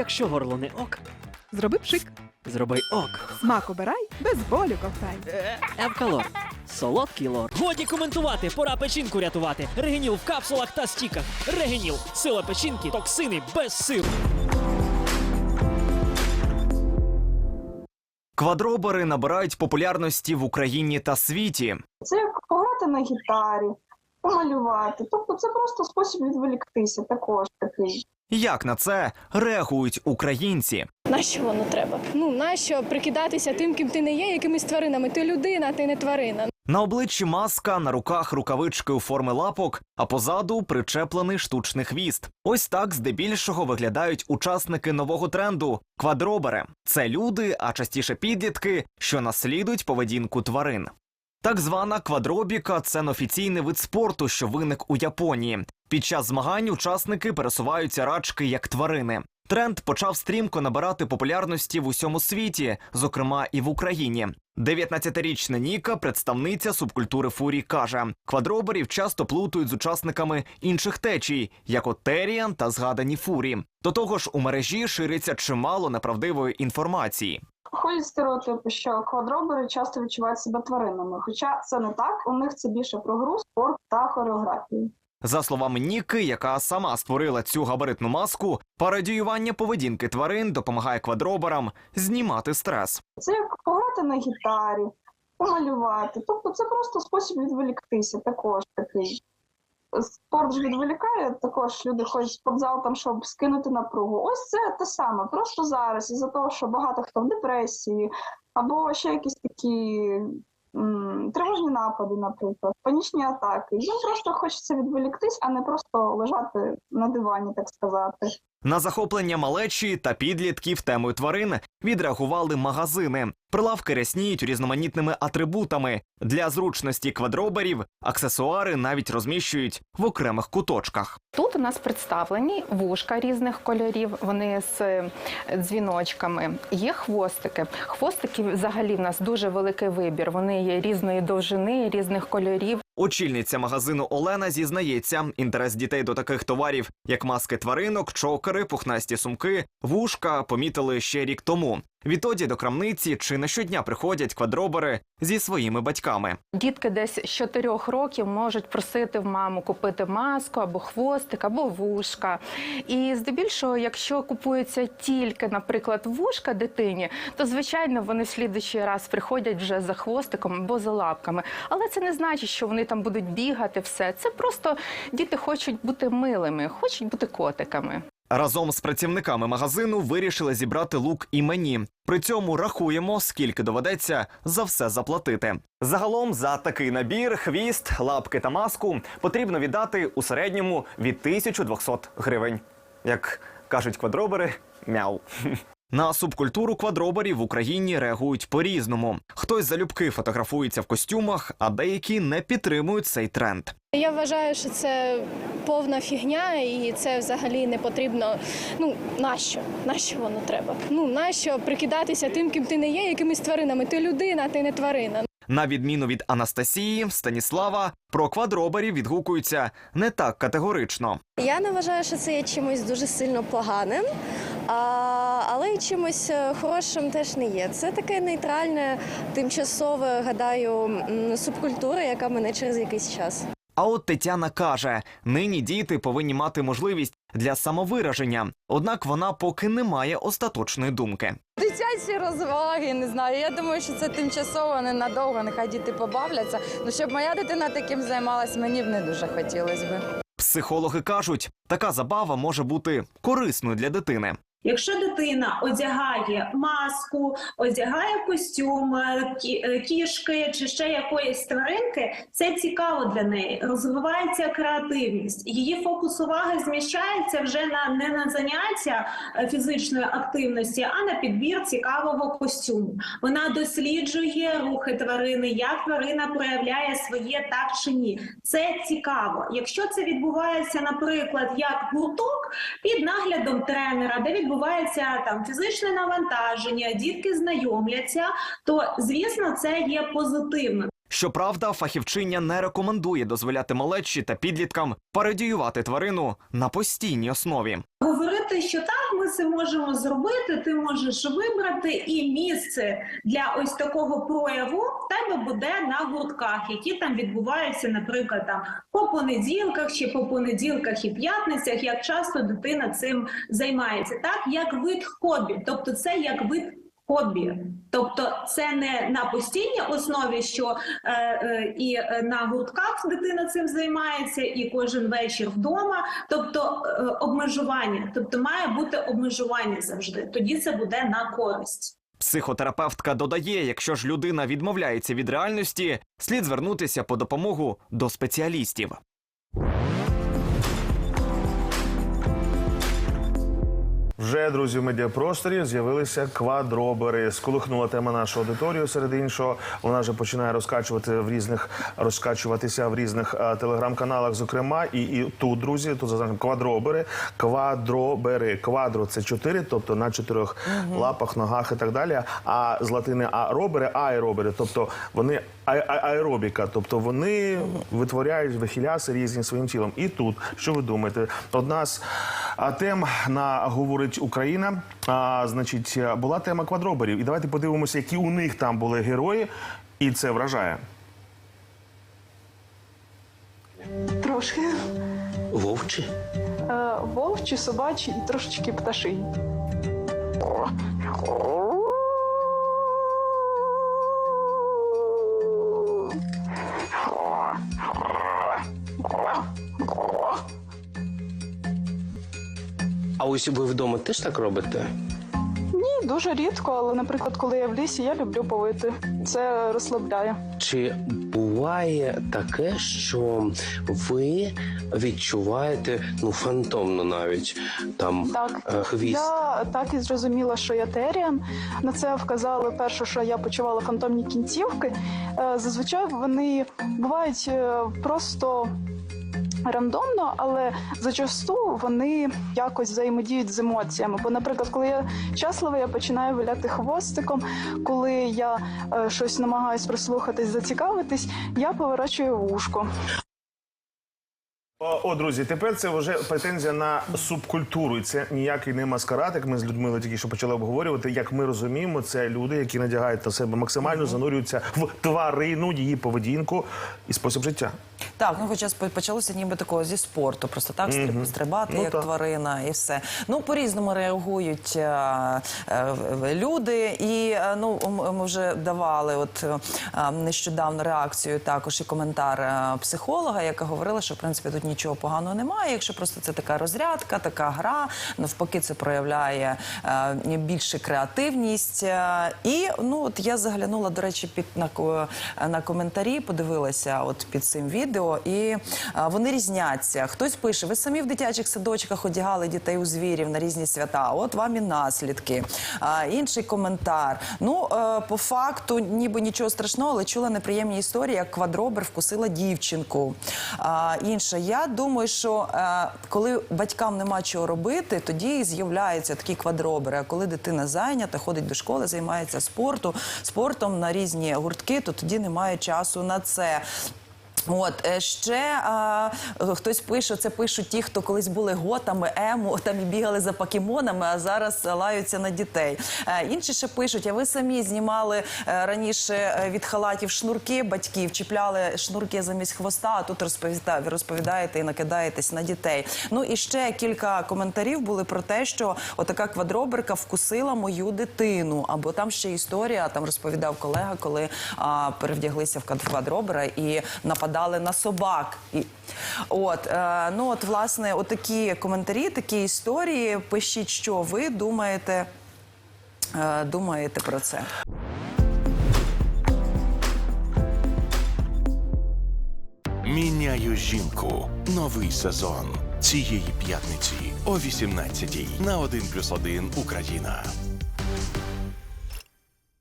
Якщо горло не ок, Зроби пшик. зроби ок. Смак обирай, без болю ковтай. Евкалор. Солодкий лор. Годі коментувати, пора печінку рятувати. Регеніл в капсулах та стіках. Регеніл. Сила печінки, токсини без сил. Квадробери набирають популярності в Україні та світі. Це як пограти на гітарі, помалювати. Тобто це просто спосіб відволіктися також такий. Як на це реагують українці? Нащо воно треба? Ну нащо прикидатися тим, ким ти не є, якимись тваринами? Ти людина, ти не тварина. На обличчі маска, на руках рукавички у форми лапок, а позаду причеплений штучний хвіст. Ось так здебільшого виглядають учасники нового тренду квадробери. Це люди, а частіше підлітки, що наслідують поведінку тварин. Так звана квадробіка це неофіційний вид спорту, що виник у Японії. Під час змагань учасники пересуваються рачки як тварини. Тренд почав стрімко набирати популярності в усьому світі, зокрема і в Україні. 19-річна Ніка, представниця субкультури фурі, каже: квадроберів часто плутають з учасниками інших течій, як от Теріан та згадані фурі. До того ж, у мережі шириться чимало неправдивої інформації. Ходять стереотипи, що квадробери часто відчувають себе тваринами. Хоча це не так, у них це більше про гру, спорт та хореографію. За словами Ніки, яка сама створила цю габаритну маску, пародіювання поведінки тварин допомагає квадроберам знімати стрес. Це як пограти на гітарі, помалювати. Тобто це просто спосіб відволіктися також такий. Спорт ж відволікає, також люди ходять в спортзал, там, щоб скинути напругу. Ось це те саме. Просто зараз, із-за того, що багато хто в депресії, або ще якісь такі тривожні напади, наприклад, панічні атаки. Їм просто хочеться відволіктись, а не просто лежати на дивані, так сказати. На захоплення малечі та підлітків темою тварин відреагували магазини. Прилавки рясніють різноманітними атрибутами. Для зручності квадроберів аксесуари навіть розміщують в окремих куточках. Тут у нас представлені вушка різних кольорів, вони з е, дзвіночками. Є хвостики. Хвостики взагалі в нас дуже великий вибір. Вони є різної довжини, різних кольорів. Очільниця магазину Олена зізнається, інтерес дітей до таких товарів, як маски тваринок, чокери, пухнасті сумки, вушка, помітили ще рік тому. Відтоді до крамниці чи не щодня приходять квадробери зі своїми батьками. Дітки десь з 4 років можуть просити в маму купити маску або хвостик, або вушка. І здебільшого, якщо купується тільки, наприклад, вушка дитині, то звичайно вони в слідуючий раз приходять вже за хвостиком або за лапками. Але це не значить, що вони там будуть бігати. Все це просто діти хочуть бути милими, хочуть бути котиками. Разом з працівниками магазину вирішили зібрати лук і мені. При цьому рахуємо, скільки доведеться за все заплатити. Загалом за такий набір, хвіст, лапки та маску потрібно віддати у середньому від 1200 гривень. Як кажуть квадробери, мяу. На субкультуру квадроберів в Україні реагують по-різному. Хтось залюбки фотографується в костюмах, а деякі не підтримують цей тренд. Я вважаю, що це повна фігня, і це взагалі не потрібно. Ну нащо? Нащо воно треба? Ну нащо прикидатися тим, ким ти не є, якимись тваринами? Ти людина, ти не тварина. На відміну від Анастасії, Станіслава, про квадроберів відгукуються не так категорично. Я не вважаю, що це є чимось дуже сильно поганим, а, але й чимось е, хорошим теж не є. Це таке нейтральне, тимчасове, гадаю, субкультура, яка мене через якийсь час. А от Тетяна каже: нині діти повинні мати можливість для самовираження, однак вона поки не має остаточної думки. Дитячі розваги, не знаю. Я думаю, що це тимчасово, ненадовго, нехай діти побавляться. Ну, щоб моя дитина таким займалась, мені б не дуже хотілося би. Психологи кажуть, така забава може бути корисною для дитини. Якщо дитина одягає маску, одягає костюм е, е, кішки чи ще якоїсь тваринки, це цікаво для неї. Розвивається креативність. Її фокус уваги зміщається вже на не на заняття е, фізичної активності, а на підбір цікавого костюму. Вона досліджує рухи тварини, як тварина проявляє своє так чи ні. Це цікаво. Якщо це відбувається, наприклад, як гурток під наглядом тренера, де відбувається там фізичне навантаження, дітки знайомляться, то звісно це є позитивно. Щоправда, фахівчиня не рекомендує дозволяти малечі та підліткам пародіювати тварину на постійній основі. Говорити, що так, це можемо зробити. Ти можеш вибрати, і місце для ось такого прояву в тебе буде на гуртках, які там відбуваються, наприклад, там по понеділках чи по понеділках і п'ятницях. Як часто дитина цим займається, так як вид хобі, тобто це як вид. Хобі, тобто це не на постійній основі, що е, е, і на гуртках дитина цим займається, і кожен вечір вдома. Тобто е, обмежування, тобто має бути обмежування завжди. Тоді це буде на користь. Психотерапевтка додає, якщо ж людина відмовляється від реальності, слід звернутися по допомогу до спеціалістів. Вже друзі в медіапросторі з'явилися квадробери. Сколихнула тема нашу аудиторію. Серед іншого, вона вже починає розкачувати в різних розкачуватися в різних а, телеграм-каналах. Зокрема, і, і тут, друзі, тут зазначено квадробери, квадробери. Квадро це чотири, тобто на чотирьох лапах, ногах і так далі. А з латини аробери, аеробери, тобто вони а- а- аеробіка, тобто вони витворяють вихиляси різні своїм тілом. І тут, що ви думаєте, одна з тем на говорить Україна. А, значить, була тема квадроберів. І давайте подивимося, які у них там були герої, і це вражає. Трошки. Вовчі? Е, вовчі, собачі і трошечки пташині. Ось ви вдома теж так робите? Ні, дуже рідко, але, наприклад, коли я в лісі, я люблю повити. Це розслабляє. Чи буває таке, що ви відчуваєте ну фантомно навіть там Так, е, хвіст? я так і зрозуміла, що я теріан. На це вказали перше, що я почувала фантомні кінцівки. Е, Зазвичай вони бувають е, просто. Рандомно, але зачасту вони якось взаємодіють з емоціями. Бо, наприклад, коли я щаслива, я починаю виляти хвостиком. Коли я е, щось намагаюсь прислухатись, зацікавитись, я поворачую вушко. О, о, друзі, тепер це вже претензія на субкультуру, і це ніякий не маскарад, як ми з Людмилою тільки що почали обговорювати. Як ми розуміємо, це люди, які надягають на себе максимально занурюються в тварину, її поведінку і спосіб життя. Так, ну хоча почалося ніби такого зі спорту, просто так стриб- стрибати, Ну, як так. тварина, і все. Ну по-різному реагують е, е, люди, і е, ну ми вже давали от нещодавно реакцію, також і коментар психолога, яка говорила, що в принципі тут нічого поганого немає. Якщо просто це така розрядка, така гра, навпаки, це проявляє е, більше креативність. І ну от я заглянула, до речі, під на, на коментарі, подивилася от під цим відео, і е, вони різняться. Хтось пише: ви самі в дитячих садочках одягали дітей у звірів на різні свята. От вам і наслідки. Інший коментар. Ну, е, по факту, ніби нічого страшного, але чула неприємні історії, як квадробер вкусила дівчинку. А, інша, я думаю, що е, коли батькам нема чого робити, тоді з'являються такі квадробери. А коли дитина зайнята, ходить до школи, займається спорту, спортом на різні гуртки, то тоді немає часу на це. От е, ще а, хтось пише, це пишуть ті, хто колись були готами, ему, там і бігали за покемонами, а зараз лаються на дітей. Е, інші ще пишуть, а ви самі знімали е, раніше від халатів шнурки батьків, чіпляли шнурки замість хвоста, а тут розповіда- розповідаєте і накидаєтесь на дітей. Ну і ще кілька коментарів були про те, що отака квадроберка вкусила мою дитину. Або там ще історія, там розповідав колега, коли а, перевдяглися в квадробера і нападали на собак. От, е, ну от, власне, отакі коментарі, такі історії. Пишіть, що ви думаєте, е, думаєте про це. Міняю жінку. Новий сезон. Цієї п'ятниці о 18-й на 1+,1 Україна.